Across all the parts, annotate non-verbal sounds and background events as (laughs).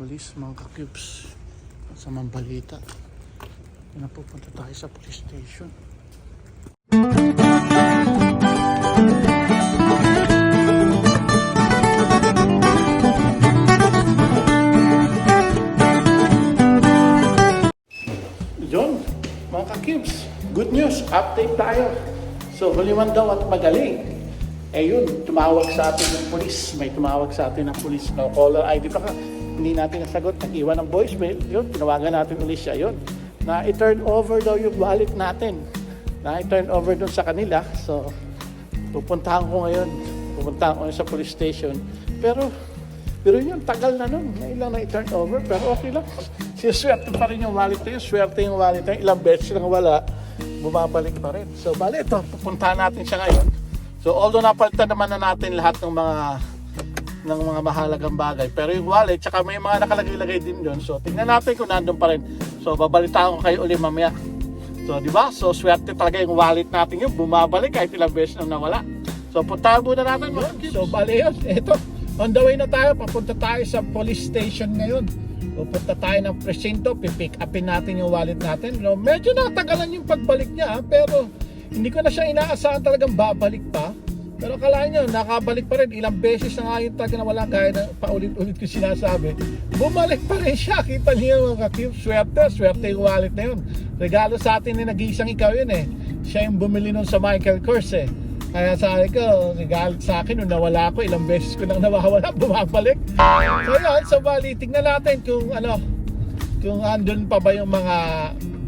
Police, mga ka-cubes. Sa Mambalita. Na pupunta tayo sa police station. John, mga ka-cubes, good news, update tayo. So, huliman daw at magaling. Eh yun, tumawag sa atin ng polis. May tumawag sa atin ng polis. No caller ID pa ka. Hindi natin nasagot. Nag-iwan ng voicemail. Yun, tinawagan natin ulit siya. Yun, na i-turn over daw yung wallet natin. Na i-turn over dun sa kanila. So, pupuntahan ko ngayon. Pupuntahan ko ngayon sa police station. Pero, pero yun, tagal na nun. Ngayon lang na i-turn over. Pero okay lang. Sinaswerte pa rin yung wallet na yun. Swerte yung wallet na yun. Ilang beses lang wala. Bumabalik pa rin. So, bali ito. Pupuntahan natin siya ngayon. So, although napalitan naman na natin lahat ng mga ng mga mahalagang bagay. Pero yung wallet, tsaka may mga nakalagay-lagay din doon. So, tingnan natin kung nandun pa rin. So, babalitaan ko kayo uli mamaya. So, di ba? So, swerte talaga yung wallet natin yun. Bumabalik kahit ilang beses na nawala. So, puntahan muna natin. mga kids. So, bali yun. (laughs) Ito. On the way na tayo. Papunta tayo sa police station ngayon. Pupunta tayo ng presinto. Pipick upin natin yung wallet natin. No, medyo natagalan yung pagbalik niya. Pero, hindi ko na siya inaasahan talagang babalik pa. Pero akala nyo, nakabalik pa rin. Ilang beses na nga yun talaga na wala kaya na paulit-ulit ko sinasabi. Bumalik pa rin siya. Kita niyo mga ka-cube. Swerte, swerte yung wallet na yun. Regalo sa atin ni nag-iisang ikaw yun eh. Siya yung bumili nun sa Michael Kors eh. Kaya sabi ko, regalo sa akin nung nawala ako, ilang beses ko nang nawawala, (laughs) bumabalik. So yun, so bali, tignan natin kung ano, kung andun pa ba yung mga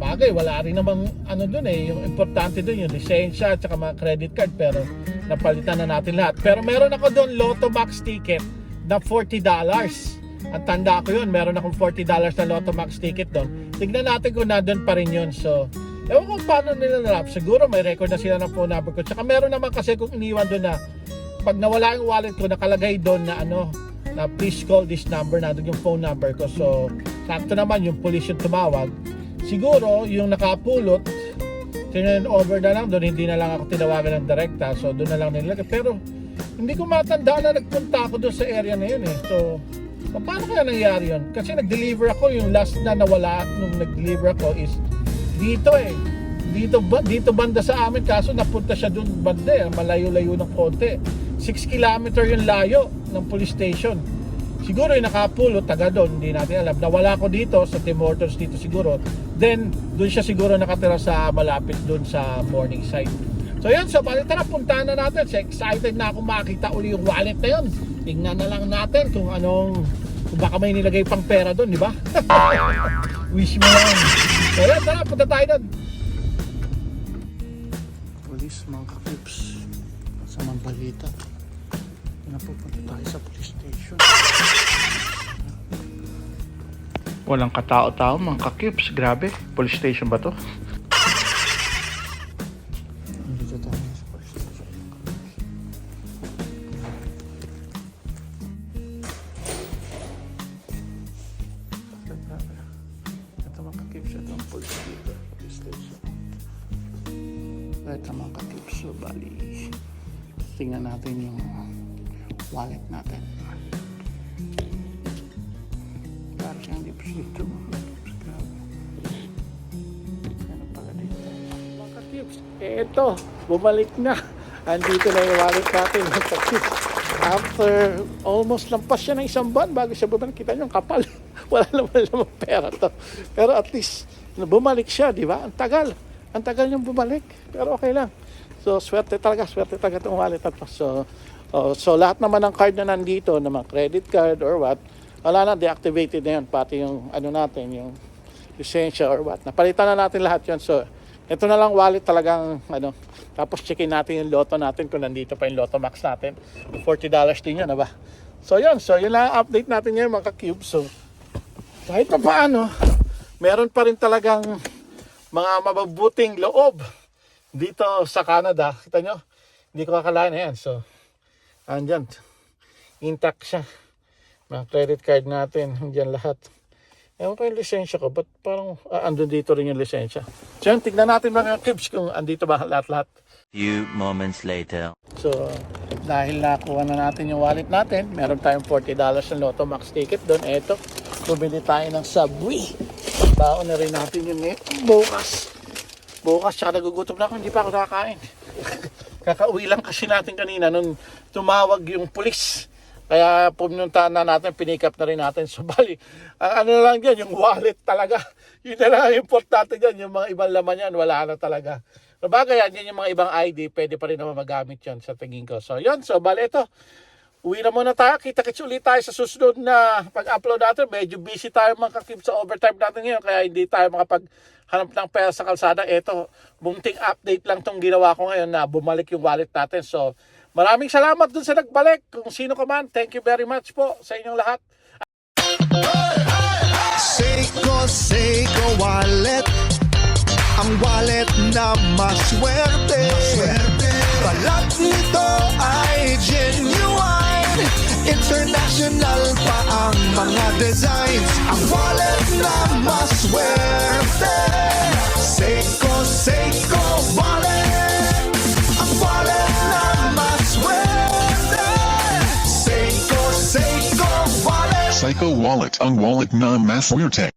bagay, wala rin namang ano dun eh, yung importante dun yung lisensya at saka mga credit card pero napalitan na natin lahat. Pero meron ako doon Lotto Max ticket na $40. Ang tanda ko yun, meron akong $40 na Lotto Max ticket doon. Tignan natin kung nandun pa rin yun. So, ewan ko paano nila nalap. Siguro may record na sila ng phone number ko. Tsaka meron naman kasi kung iniwan doon na pag nawala yung wallet ko, nakalagay doon na ano, na please call this number na doon yung phone number ko. So, sakto naman yung police yung tumawag. Siguro, yung nakapulot, turn over na lang doon, hindi na lang ako tinawagan ng direkta. So, doon na lang nilagay. Pero, hindi ko matandaan na nagpunta ako doon sa area na yun eh. So, paano kaya nangyari yun? Kasi nag-deliver ako, yung last na nawala nung nag-deliver ako is dito eh. Dito, dito banda sa amin, kaso napunta siya doon banda eh, malayo-layo ng konti. 6 kilometer yung layo ng police station. Siguro yung nakapulo, taga doon, hindi natin alam. Nawala ko dito sa Tim Hortons dito siguro. Then, doon siya siguro nakatira sa malapit doon sa Morningside. So yun, so bali tara, puntahan na natin. So, excited na ako makita uli yung wallet na yun. Tingnan na lang natin kung anong, kung baka may nilagay pang pera doon, di ba? (laughs) Wish mo yan. So yun, tara, punta tayo doon. Police, mga ka-clips. Sa Mambalita. Yan na pupunta tayo sa police station. Walang katao-tao, mga ka-cubes. Grabe. Police station ba to? Dito tayo. Ito mga ka-cubes. Ito ang police station. Ito mga. So, bali. Tingnan natin yung wallet natin. Deposito mga ka-cubes. Grabe. Ano dito? Mga ka-cubes, eh ito, bumalik na. Andito na yung wallet natin mga ka-cubes. After almost lampas siya ng isang buwan bago siya bumalik, kita niyo kapal. (laughs) Wala naman naman pera to. Pero at least, bumalik siya, di ba? Ang tagal. Ang tagal niyang bumalik. Pero okay lang. So, swerte talaga, swerte talaga itong wallet. So, oh, so lahat naman ng card na nandito, na mga credit card or what, wala na, deactivated na yun. Pati yung, ano natin, yung lisensya or what. Napalitan na natin lahat yun. So, ito na lang wallet talagang, ano, tapos checkin natin yung loto natin kung nandito pa yung loto max natin. $40 din yun, ba? So, yun. So, yun lang ang update natin ngayon, mga cube So, kahit pa paano, meron pa rin talagang mga mababuting loob dito sa Canada. Kita nyo? Hindi ko kakalain na yan. So, andyan. Intact siya. Mga credit card natin. (laughs) Andyan lahat. Ewan ko yung lisensya ko. Ba't parang ah, andun dito rin yung lisensya? So, yun, tignan natin mga cubes kung andito ba lahat-lahat. Few moments later. So, dahil nakuha na natin yung wallet natin, meron tayong $40 na Lotto Max ticket doon. Eto, bumili tayo ng Subway. Baon na rin natin yun eh. Bukas. Bukas, tsaka nagugutom na ako, hindi pa ako nakakain. (laughs) Kakauwi lang kasi natin kanina nung tumawag yung pulis. Kaya pumunta na natin, pinikap na rin natin. (laughs) So bali, ang ano lang dyan, yung wallet talaga. (laughs) Yun na lang ang importante dyan, yung mga ibang laman yan, wala na talaga. Sabagay yan, yan yung mga ibang ID, pwede pa rin naman magamit yan sa tingin ko. So yun, so bali ito. Uwi na muna tayo. Kita-kits ulit tayo sa susunod na pag-upload natin. Medyo busy tayo mga kakib sa overtime natin ngayon. Kaya hindi tayo makapaghanap ng pera sa kalsada. Ito, bunting update lang tong ginawa ko ngayon na bumalik yung wallet natin. So, maraming salamat dun sa nagbalik. Kung sino ka man, thank you very much po sa inyong lahat. Seiko, Seiko Wallet. Ang wallet na maswerte. Balat nito ay genuine. International pa ang mga designs. Ang wallet na maswerte. Seiko, Seiko Psycho Wallet ang wallet na maswerte.